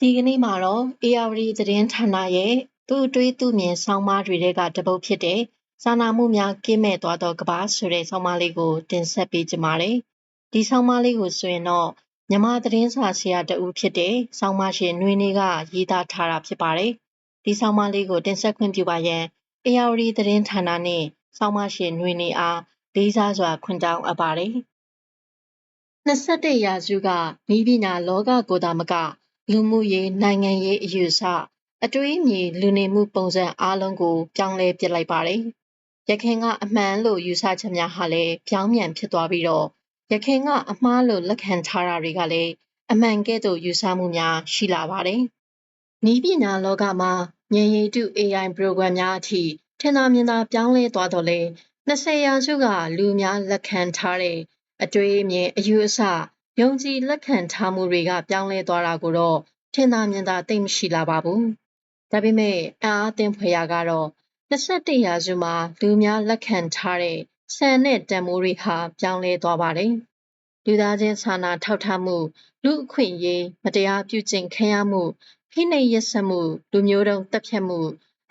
ဒီကနေ့မှာတော့ AR သတင်းဌာနရဲ့သူ့အတွေးသူ့မြင်ဆောင်းပါးတွေကတပုတ်ဖြစ်တဲ့စာနာမှုများကင်းမဲ့သွားသောကဘာဆိုတဲ့ဆောင်းပါးလေးကိုတင်ဆက်ပေးကြပါမယ်။ဒီဆောင်းပါးလေးကိုဆိုရင်တော့မြမသတင်းစာဆရာတဦးဖြစ်တဲ့ဆောင်းပါးရှင်နှွေးနေကရေးသားထားတာဖြစ်ပါတယ်။ဒီဆောင်းပါးလေးကိုတင်ဆက်ခွင့်ပြုပါရန် AR သတင်းဌာနနဲ့ဆောင်းပါးရှင်နှွေးနေအားလေးစားစွာခွင့်တောင်းအပ်ပါတယ်။21ရာစုကမိပညာလောကကိုသာမက လူမှုရေးနိုင်ငံရေးအယူအဆအတွေးအမြင်လူနေမှုပုံစံအားလုံးကို ပြောင်းလဲပစ်လိုက်ပါတယ်။ရခင်ကအမှန်လို့ယူဆချက်များဟာလည်းပြောင်းပြန်ဖြစ်သွားပြီးတော့ရခင်ကအမှားလို့လက်ခံထားတာတွေကလည်းအမှန်ကဲ့သို့ယူဆမှုများရှိလာပါတယ်။နီးပညာလောကမှာဉာဏ်ရည်တု AI program များအထိထင်သာမြင်သာပြောင်းလဲသွားတော့လေ20ရာစုကလူများလက်ခံထားတဲ့အတွေးအမြင်အယူအဆ ယုံကြည်လက်ခံထားမှုတွေက ပြောင်းလဲသွားတာကိုတော့ထင်သာမြင်သာသိမရှိလာပါဘူး။ဒါပေမဲ့အံ့အားသင့်ဖွယ်ရာကတော့21ရာစုမှာလူများလက်ခံထားတဲ့ဆန်နဲ့တန်မိုးတွေဟာပြောင်းလဲသွားပါတယ်။လူသားချင်းစာနာထောက်ထားမှုလူအခွင့်အရေးမတရားပြုကျင့်ခံရမှုဖိနှိပ်ရက်စက်မှုလူမျိုးတုံးတပ်ဖြတ်မှု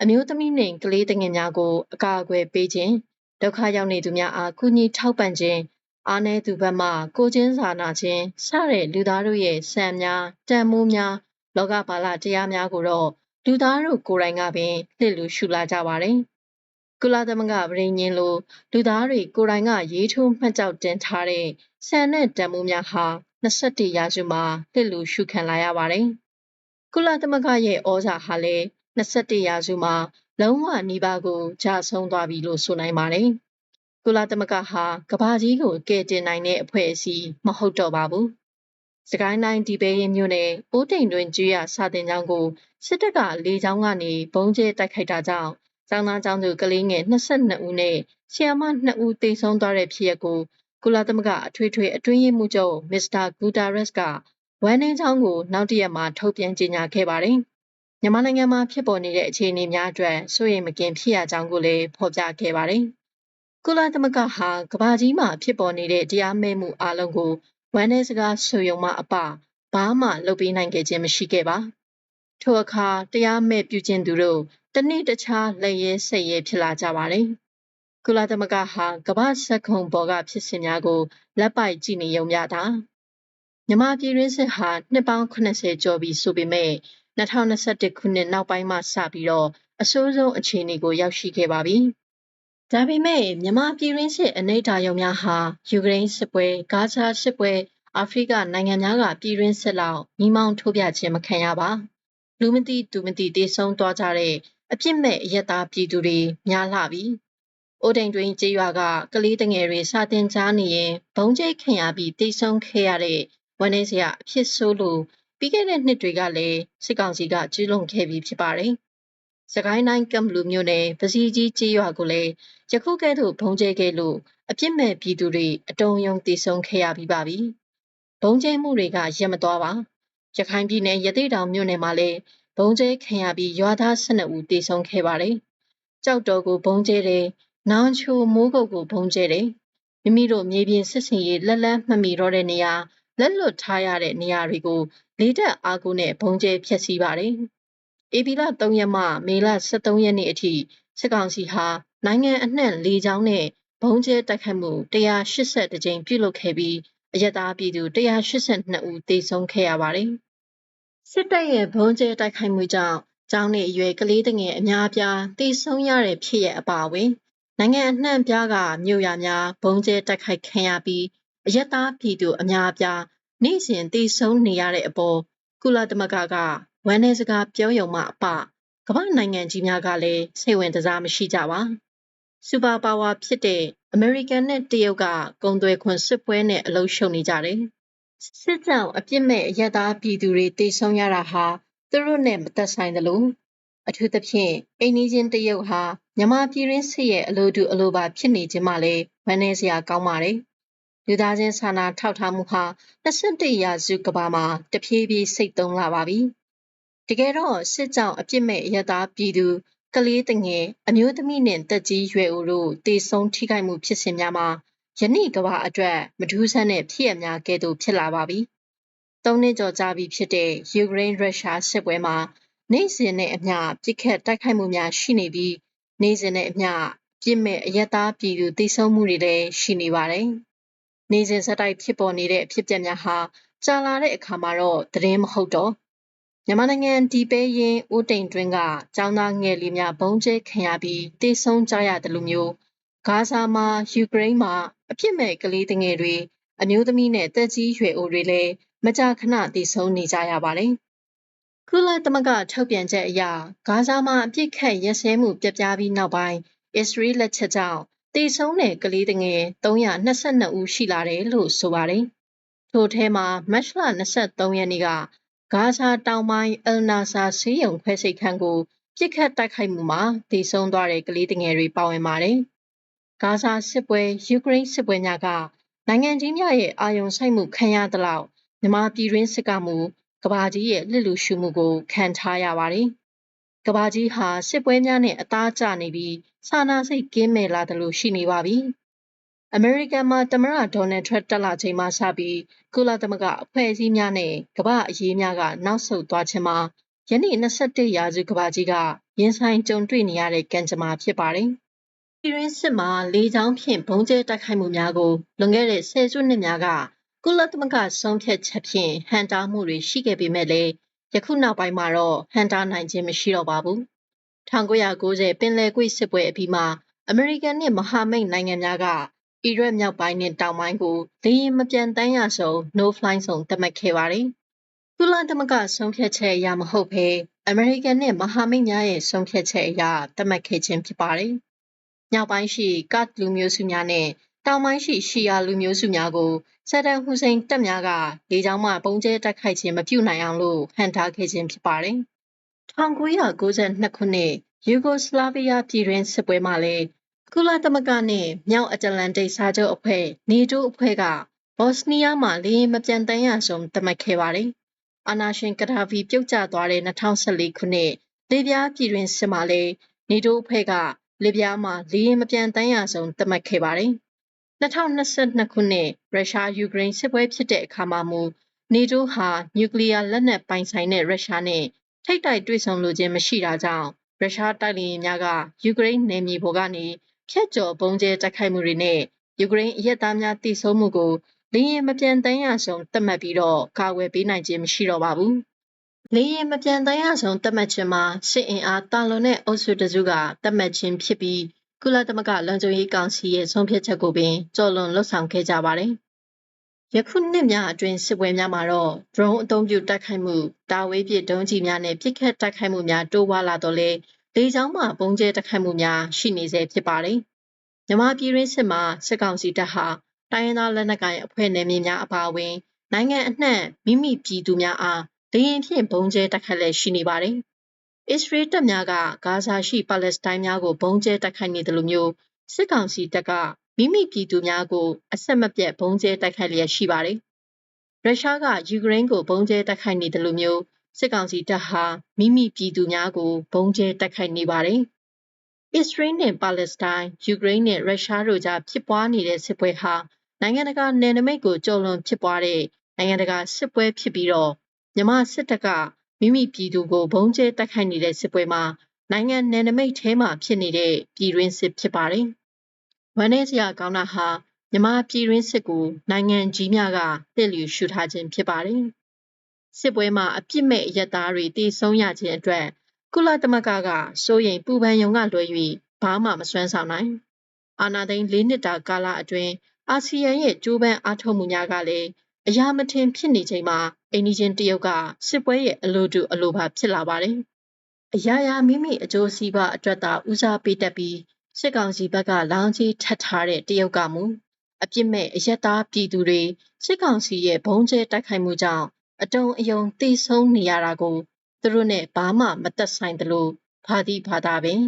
အမျိုးသမီးနဲ့ကလေးတငယ်များကိုအကာအကွယ်ပေးခြင်းဒုက္ခရောက်နေသူများအားကူညီထောက်ပံ့ခြင်း အားနည်းသူဘက်မှကိုချင်းစာနာခြင်းစတဲ့လူသားတို့ရဲ့စံများတန်မိုးများလောကပါလတရားများကိုတော့လူသားတို့ကိုယ်တိုင်ကပင်လှစ်လူရှုလာကြပါတယ်။ကုလသမဂ္ဂဗြိဉ္ဉ်လိုလူသားတွေကိုယ်တိုင်ကရေးထိုးမှတ်ကြောက်တင်ထားတဲ့ဆန်တဲ့တန်မိုးများဟာ21ရာစုမှာလှစ်လူရှုခံလာရပါတယ်။ကုလသမဂ္ဂရဲ့ဩဇာဟာလည်း21ရာစုမှာလုံးဝနှီးပါးကိုကြာဆုံးသွားပြီလို့ဆိုနိုင်ပါတယ်။ ကုလသမဂ္ဂဟာကဘာကြီးကိုကယ်တင်နိုင်တဲ့အဖွဲ့အစည်းမဟုတ်တော့ပါဘူး။စကိုင်းတိုင်းဒီပဲရင်မြို့နယ်ပိုးတိမ်တွင်ကျွေးရစာတင်ကျောင်းကိုစစ်တပ်ကလေကြောင်းကနေဘုံကျဲတိုက်ခိုက်တာကြောင့်ကျောင်းသားကျောင်းသူကလေးငယ်22ဦးနဲ့ဆီယမ2ဦးသေဆုံးသွားတဲ့ဖြစ်ရပ်ကိုကုလသမဂ္ဂအထွေထွေအတွင်းရေးမှူးချုပ်မစ္စတာဂူတာရက်စ်ကဝမ်နေချောင်းကိုနောက်တရက်မှာထုတ်ပြန်ကြေညာခဲ့ပါတယ်။မြန်မာနိုင်ငံမှာဖြစ်ပေါ်နေတဲ့အခြေအနေများအတွက်စိုးရိမ်မကင်းဖြစ်ရကြောင်းကိုလည်းဖော်ပြခဲ့ပါတယ်။ ကုလသမဂ္ဂဟာကဘာကြီးမှာဖြစ်ပေါ်နေတဲ့တရားမဲ့မှုအလုံးကိုဝမ်းနည်းစကားဆိုရုံမှအပဘာမှလုပ်ပေးနိုင်ခဲ့ခြင်းမရှိခဲ့ပါထိုအခါတရားမဲ့ပြုကျင့်သူတို့တနေ့တခြားလက်ရဲဆက်ရဲဖြစ်လာကြပါတယ်ကုလသမဂ္ဂဟာကမ္ဘာစက်ခုံပေါ်ကဖြစ်စဉ်များကိုလက်ပိုက်ကြည့်နေရုံမျှတာမြမပြည်ရင်းစစ်ဟာနှစ်ပေါင်း80ကျော်ပြီဆိုပေမဲ့2021ခုနှစ်နောက်ပိုင်းမှစပြီးတော့အဆိုးဆုံးအခြေအနေကိုရောက်ရှိခဲ့ပါပြီ။ ဒါပေမဲ့မြန်မာပြည်ရင်းစစ်အနိဋ္ဌာရုံများဟာယူကရိန်းစစ်ပွဲ၊ဂါဇာစစ်ပွဲအာဖရိကနိုင်ငံများကပြည်ရင်းစစ်လောက်မိမောင်းထိုးပြခြင်းမခံရပါလူမသိသူမသိတေဆုံးသွားကြတဲ့အပြစ်မဲ့အယက်သားပြည်သူတွေများလာပြီ။အိုဒိန်တွင်ကြေးရွာကကလေးတငယ်တွေစာတင်ကြားနေရင်ဘုံကျိတ်ခင်ရပြီးတေဆုံးခဲ့ရတဲ့ဝန်းနေစရာအဖြစ်ဆိုးလို့ပြီးခဲ့တဲ့နှစ်တွေကလည်းစစ်ကောင်စီကကျူးလွန်ခဲ့ပြီးဖြစ်ပါတယ်။ စကိုင်းတိုင်းကမ်ဘလူမြို့နယ်ပစီကြီးကြေးရွာကိုလည်းယခုကဲ့သို့ဘုံကျဲခဲ့လို့အပြစ်မဲ့ပြည်သူတွေအတုံးယုံတည်ဆုံခဲ့ရပြီးပါပြီ။ဘုံကျဲမှုတွေကရက်မသွားပါ။ရခိုင်ပြည်နယ်ရသေတောင်မြို့နယ်မှာလည်းဘုံကျဲခံရပြီးရွာသား12ဦးတည်ဆုံခဲ့ပါတယ်။ကြောက်တော်ကိုဘုံကျဲတယ်။နောင်ချိုမိုးကုတ်ကိုဘုံကျဲတယ်။မိမိတို့မြေပြင်စစ်စင်ရေးလက်လန်းမှတ်မိတော့တဲ့နေရာလက်လွတ်ထားရတဲ့နေရာတွေကိုလေတက်အားကိုနဲ့ဘုံကျဲဖျက်ဆီးပါတယ်။ ဧပြီလ3ရက်မှမေလ23ရက်နေ့အထိစစ်ကောင်စီဟာနိုင်ငံအနှံ့လေကြောင်းနဲ့ဘုံကျဲတိုက်ခတ်မှု180ကြိမ်ပြုလုပ်ခဲ့ပြီးအရတားပြည်သူ182ဦးသေဆုံးခဲ့ရပါတယ်။စစ်တပ်ရဲ့ဘုံကျဲတိုက်ခိုက်မှုကြောင့်ကျောင်းနေအရွယ်ကလေးငယ်အများအပြားသေဆုံးရတဲ့ဖြစ်ရအပါအဝင်နိုင်ငံအနှံ့ပြားကမြို့ရများဘုံကျဲတိုက်ခိုက်ခံရပြီးအရတားပြည်သူအများအပြားနေ့စဉ်သေဆုံးနေရတဲ့အပေါ်ကုလသမဂ္ဂက ဝမ်းနည်းစကားပြောရုံမှအပကမ္ဘာနိုင်ငံကြီးများကလည်းစိတ်ဝင်စားမရှိကြပါစူပါပါဝါဖြစ်တဲ့အမေရိကန်နဲ့တရုတ်ကကုံသွဲခွန်စစ်ပွဲနဲ့အလုံးရှုံနေကြတယ်စစ်ကြောင်အပြစ်မဲ့အရသားပြည်သူတွေတိတ်ဆုံးရတာဟာသူတို့နဲ့မသက်ဆိုင်သလိုအထူးသဖြင့်အိမ်နီးချင်းတရုတ်ဟာမြမပြည်ရင်းစစ်ရဲ့အလိုတူအလိုပါဖြစ်နေခြင်းမှလည်းဝမ်းနည်းစရာကောင်းပါတယ်လူသားချင်းစာနာထောက်ထားမှုဟာ21ရာစုကဘာမှာတဖြည်းဖြည်းစိတ်သုံးလာပါပြီ။ တကယ်တော့စစ်ကြောင့်အပြစ်မဲ့ရသားပြည်သူကလေးတငယ်အမျိုးသမီးနဲ့တက်ကြီးရွယ်အိုတို့တေဆုံးထိခိုက်မှုဖြစ်စဉ်များမှာယနေ့ကဘာအတွက်မထူးဆန်းတဲ့ဖြစ်ရများကဲ့သို့ဖြစ်လာပါပြီ၃နှစ်ကျော်ကြာပြီဖြစ်တဲ့ယူကရိန်းရုရှားစစ်ပွဲမှာနေ့စဉ်နဲ့အမျှပြစ်ခတ်တိုက်ခိုက်မှုများရှိနေပြီးနေ့စဉ်နဲ့အမျှပြစ်မဲ့အယက်သားပြည်သူတိစုံမှုတွေလည်းရှိနေပါတယ်။နေ့စဉ်ဆက်တိုက်ဖြစ်ပေါ်နေတဲ့အဖြစ်အပျက်များဟာကြာလာတဲ့အခါမှာတော့သတင်းမဟုတ်တော့ မြန်မာနိုင်ငံဒီပဲရင်ဦးတိန်တွင်းကចောင်းသားငယ်လေးများဘုံကျဲခံရပြီးတေဆုံးကြရတယ်လို့မျိုးဂါဇာမှာယူကရိန်းမှာအဖြစ်မဲ့ကလေးငယ်တွေအမျိုးသမီးနဲ့တက်ကြီးရွယ်အိုတွေလည်းမကြာခဏတည်ဆုံးနေကြရပါတယ်။ကုလသမဂ္ဂထုတ်ပြန်ချက်အရဂါဇာမှာအပြစ်ခတ်ရက်စဲမှုပြပြပြီးနောက်ပိုင်းအစ္စရေးလက်ချက်ကြောင့်တည်ဆုံးတဲ့ကလေးငယ်322ဦးရှိလာတယ်လို့ဆိုပါတယ်။ထို့ထဲမှာမတ်လ23ရက်နေ့က ဂါဇာတောင်ပိုင်း အယ်နာဆာဆေးရုံခွဲစိတ်ခန်းကိုပြစ်ခတ်တိုက်ခိုက်မှုမှာတည်ဆုံးသွားတဲ့ ကလေးငယ်တွေ ပါဝင်ပါတယ်။ဂါဇာစစ်ပွဲ ယူကရိန်းစစ်ပွဲများကနိုင်ငံကြီးများရဲ့ အာရုံစိုက်မှုခံရသလောက် မြန်မာပြည်တွင်းစစ်ကမှုကဘာကြီးရဲ့လှစ်လူရှုမှုကို ခံထားရပါတယ်။ကဘာကြီးဟာ စစ်ပွဲများနဲ့ အသားကျနေပြီး စာနာစိတ်ကင်းမဲ့လာတယ်လို့ရှိနေပါပြီ။ အမေရိကန်မှာ သမ္မတဒေါ်နယ်ထရန့်တက်လာချိန်မှစပြီး ကုလသမဂ္ဂအဖွဲ့အစည်းများနဲ့ ကမ္ဘာအရေးများက နောက်ဆုတ်သွားခြင်းမှာ ယနေ့21ရာစုကဘာကြီးက ရင်ဆိုင်ကြုံတွေ့နေရတဲ့ ကံကြမ္မာဖြစ်ပါတယ်။ပြည်ရင်းစစ်မှာ လေကြောင်းဖြင့်ဘုံကျဲတိုက်ခိုက်မှုများကို လွန်ခဲ့တဲ့ ဆယ်စုနှစ်များက ကုလသမဂ္ဂဆုံးဖြတ်ချက်ဖြင့် ဟန်တာမှုတွေ ရှိခဲ့ပေမဲ့လည်း ယခုနောက်ပိုင်းမှာတော့ ဟန်တာနိုင်ခြင်း မရှိတော့ပါဘူး1990ပင်လယ်ကွေ့စစ်ပွဲအပြီးမှာ အမေရိကန်နှင့်မဟာမိတ်နိုင်ငံများက အီရတ်မြောက်ပိုင်းနှင့်တောင်ပိုင်းကိုလေယာဉ်မပြန်တမ်းရဆုံး no fly zone သတ်မှတ်ခဲ့ပါတယ်။ကုလသမဂ္ဂဆုံးဖြတ်ချက်အရမဟုတ်ဘဲအမေရိကန်နှင့်မဟာမိတ်များရဲ့ဆုံးဖြတ်ချက်အရသတ်မှတ်ခဲ့ခြင်းဖြစ်ပါတယ်။မြောက်ပိုင်းရှိကတ်လူမျိုးစုများနဲ့တောင်ပိုင်းရှိရှီယာလူမျိုးစုများကိုဆဒန်ဟူစိန်တပ်များကလေကြောင်းမှပုံကျဲတိုက်ခိုက်ခြင်းမပြုနိုင်အောင်လို့ဟန်ထားခဲ့ခြင်းဖြစ်ပါတယ်။1992ခုနှစ်ယူဂိုစလာဗီးယားပြည်တွင်းစစ်ပွဲမှာလည်း ကုလသမဂ္ဂနဲ့မြောက်အတ္တလန်တိတ်စာချုပ်အဖွဲ့နေတိုးအဖွဲ့ကဘော့စနီးယားမှာလေယာဉ်မပြန်တမ်းရဆုံးသတ်မှတ်ခဲ့ပါတယ်။အာနာရှင်ကဒါဖီပြုတ်ကျသွားတဲ့2014ခုနှစ်လေပြားပြည်တွင်းစစ်မှာလည်းနေတိုးအဖွဲ့ကလေပြားမှာလေယာဉ်မပြန်တမ်းရဆုံးသတ်မှတ်ခဲ့ပါတယ်။2022ခုနှစ်ရုရှားယူကရိန်းစစ်ပွဲဖြစ်တဲ့အခါမှာမူနေတိုးဟာနျူကလ িয়ার လက်နက်ပိုင်ဆိုင်တဲ့ရုရှားနဲ့ထိတ်တိုက်တွေ့ဆုံလိုခြင်းမရှိတာကြောင့်ရုရှားတိုက်လေယာဉ်များကယူကရိန်းနယ်မြေပေါ်ကနေ ဖျက်ကျော်ပုံကျဲတိုက်ခိုက်မှုတွေနဲ့ယူကရိန်းအရက်သားများတိစုံမှုကိုလေယာဉ်မပြန်တမ်းရဆုံးတတ်မှတ်ပြီးတော့ကာကွယ်ပေးနိုင်ခြင်းမရှိတော့ပါဘူး။လေယာဉ်မပြန်တမ်းရဆုံးတတ်မှတ်ခြင်းမှာစစ်အင်အားတာလွန်တဲ့အုပ်စုတစုကတတ်မှတ်ခြင်းဖြစ်ပြီးကုလသမဂ္ဂလုံခြုံရေးကောင်စီရဲ့ဆုံးဖြတ်ချက်ကိုပင်ကြော်လွန်လှုပ်ဆောင်ခဲ့ကြပါတယ်။ယခုနှစ်များအတွင်းစစ်ပွဲများမှာတော့ drone အသုံးပြုတိုက်ခိုက်မှုတာဝေးပစ်ဒုံးကျည်များနဲ့ပစ်ခတ်တိုက်ခိုက်မှုများတိုးပွားလာတော့လေ လေကြောင်းမှပုံကျဲတိုက်ခိုက်မှုများရှိနေစေဖြစ်ပါတယ်။မြမပြည်ရင်းစစ်မှာစစ်ကောင်စီတပ်ဟာတိုင်းရင်းသားလက်နက်ကိုင်အဖွဲ့နယ်မြေများအပါအဝင် နိုင်ငံအနှံ့မိမိပြည်သူများအားလေရင်ဖြင့်ဘုံကျဲတိုက်ခတ်လက်ရှိနေပါတယ်အစ္စရေးတပ်များကဂါဇာရှိပါလက်စတိုင်းများကိုဘုံကျဲတိုက်ခိုက်နေတယ်လို့မျိုးစစ်ကောင်စီတပ်ကမိမိပြည်သူများကိုအဆက်မပြတ်ဘုံကျဲတိုက်ခိုက်လျက်ရှိပါတယ်။ရုရှားကယူကရိန်းကိုဘုံကျဲတိုက်ခိုက်နေတယ်လို့မျိုး စစ်ကောင်စီတပ်ဟာမိမိပြည်သူများကိုဘုံကျဲတိုက်ခိုက်နေပါတယ်။အစ္စရေးနဲ့ပါလက်စတိုင်းယူကရိန်းနဲ့ရုရှားတို့ကြားဖြစ်ပွားနေတဲ့စစ်ပွဲဟာနိုင်ငံတကာနယ်နိမိတ်ကိုကျော်လွန်ဖြစ်ပွားတဲ့နိုင်ငံတကာစစ်ပွဲဖြစ်ပြီးတော့မြန်မာစစ်တပ်ကမိမိပြည်သူကိုဘုံကျဲတိုက်ခိုက်နေတဲ့စစ်ပွဲမှာနိုင်ငံနယ်နိမိတ်ထဲမှာဖြစ်နေတဲ့ပြည်တွင်းစစ်ဖြစ်ပါတယ်။ဝမ်းနည်းစရာကောင်းတာဟာမြမပြည်တွင်းစစ်ကိုနိုင်ငံကြီးများကတစ်လျူရှုထားခြင်းဖြစ်ပါတယ်။ စစ်ပွဲမှာအပြစ်မဲ့အရက်သားတွေတည်ဆုံးရခြင်းအတွက်ကုလသမဂ္ဂကစိုးရိမ်ပူပန်ယုံကလွှဲ၍ဘာမှမစွမ်းဆောင်နိုင်။အာနာသိန်း၄နှစ်တာကာလအတွင်းအာဆီယံရဲ့ကြိုးပမ်းအားထုတ်မှုများကလည်းအရာမထင်ဖြစ်နေချိန်မှာအိန္ဒိချင်းတရုတ်ကစစ်ပွဲရဲ့အလိုတူအလိုပါဖြစ်လာပါတယ်။အရာရာမိမိအကျိုးစီးပွားအတွက်သာဦးစားပေးတတ်ပြီးစစ်ကောင်စီဘက်ကလောင်ကြီးထပ်ထားတဲ့တရုတ်ကမူအပြစ်မဲ့အယက်သားပြည်သူတွေစစ်ကောင်စီရဲ့ဘုံကျဲတိုက်ခိုက်မှုကြောင့် အတုံအယုံတိဆုံးနေရတာကိုသူတို့နဲ့ဘာမှမသက်ဆိုင်သလိုဘာတိဘာသာပင်